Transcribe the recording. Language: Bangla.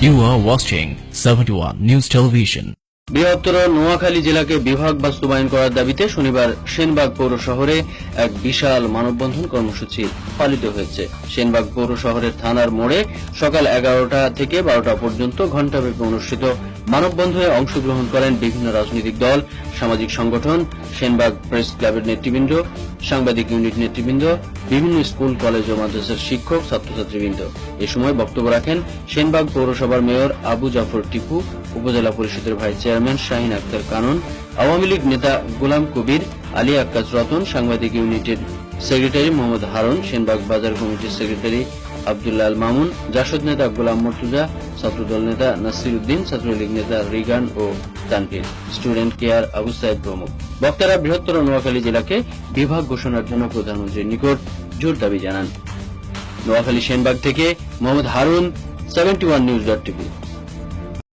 You are watching 71 News Television. বৃহত্তর নোয়াখালী জেলাকে বিভাগ বাস্তবায়ন করার দাবিতে শনিবার সেনবাগ পৌর শহরে এক বিশাল মানববন্ধন কর্মসূচি পালিত হয়েছে। সেনবাগ পৌর শহরের থানার মোড়ে সকাল এগারোটা থেকে বারোটা পর্যন্ত ঘণ্টাব্যাপী অনুষ্ঠিত মানববন্ধনে অংশগ্রহণ করেন বিভিন্ন রাজনৈতিক দল, সামাজিক সংগঠন, সেনবাগ প্রেস ক্লাবের নেতৃবৃন্দ, সাংবাদিক ইউনিট নেতৃবৃন্দ, বিভিন্ন স্কুল, কলেজ ও মাদ্রাসার শিক্ষক, ছাত্রছাত্রীবৃন্দ। এ সময় বক্তব্য রাখেন সেনবাগ পৌরসভার মেয়র আবু জাফর টিপু উপজেলা পরিষদের vice chairman Shahin Akhtar Kanan, Awami League নেতা গোলাম কবির, আলী আক্কাস রতন, সাংবাদিক ইউনিটের সেক্রেটারি মোহাম্মদ হারুন, সেনবাগ বাজার কমিটির সেক্রেটারি আবদুল্লাহ আল মামুন, জাসদ নেতা গোলাম মর্তুজা, ছাত্রদল নেতা নাসির উদ্দিন, ছাত্রলীগ নেতা রিগান ও তানভীর। স্টুডেন্ট কেয়ার আবু সাইদ প্রমুখ। বক্তারা বৃহত্তর নোয়াখালী জেলাকে বিভাগ ঘোষণার জন্য প্রধানমন্ত্রীর নিকট জোর দাবি জানান। নোয়াখালী সেনবাগ থেকে Mohammad Harun seventy one news dot TV